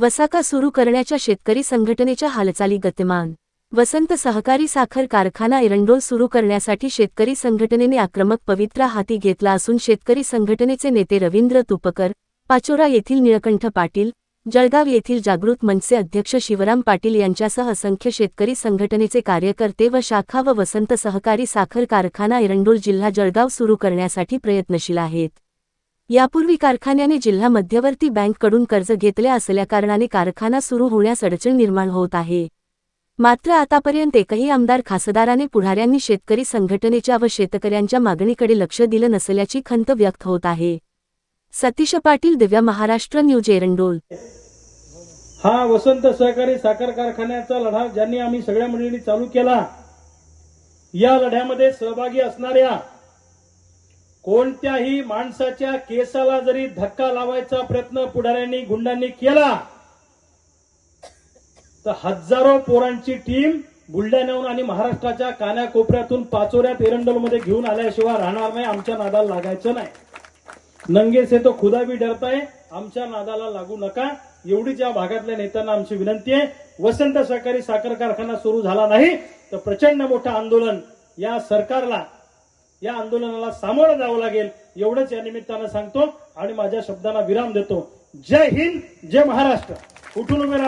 वसाका सुरू करण्याच्या शेतकरी संघटनेच्या हालचाली गतिमान. वसंत सहकारी साखर कारखाना एरंडोल सुरू करण्यासाठी शेतकरी संघटनेने आक्रमक पवित्रा हाती घेतला असून शेतकरी संघटनेचे नेते रवींद्र तुपकर पाचोरा येथील निळकंठ पाटील जळगाव येथील जागृत मंचचे अध्यक्ष शिवराम पाटील यांच्यासह असंख्य शेतकरी संघटनेचे कार्यकर्ते व शाखा व वसंत सहकारी साखर कारखाना एरंडोल जिल्हा जळगाव सुरू करण्यासाठी प्रयत्नशील आहेत. यापूर्वी कारखान्याने जिल्हा मध्यवर्ती बँककडून कर्ज घेतले असल्या कारणाने कारखाना सुरू होण्यास अडचण निर्माण होत आहे. मात्र आतापर्यंत एकही आमदार खासदाराने पुढाऱ्यांनी शेतकरी संघटनेच्या व शेतकऱ्यांच्या मागणीकडे लक्ष दिलं नसल्याची खंत व्यक्त होत आहे. सतीश पाटील दिव्या महाराष्ट्र न्यूज एरंडोल. हा वसंत सहकारी साखर कारखान्याचा लढा ज्यांनी आम्ही सगळ्या मंडळींनी चालू केला या लढ्यामध्ये सहभागी असणाऱ्या कोणत्याही माणसाच्या केसाला जरी धक्का लावायचा प्रयत्न पुढाऱ्यांनी गुंडांनी केला तर हजारो पोरांची टीम बुलढाण्याहून आणि महाराष्ट्राच्या कानाकोपऱ्यातून पाचोऱ्यात एरंडलमध्ये घेऊन आल्याशिवाय राहणार नाही आमच्या नादाला लागायचं नाही. नंगेस हे तो खुदा बी डरताय आमच्या नादाला लागू नका. एवढी ज्या भागातल्या नेत्यांना आमची विनंती आहे वसंत सहकारी साखर कारखाना सुरू झाला नाही तर प्रचंड मोठं आंदोलन या सरकारला या आंदोलनाला सामोरं जावं लागेल एवढंच या निमित्तानं सांगतो आणि माझ्या शब्दांना विराम देतो. जय हिंद जय महाराष्ट्र. उठून उभे राहा.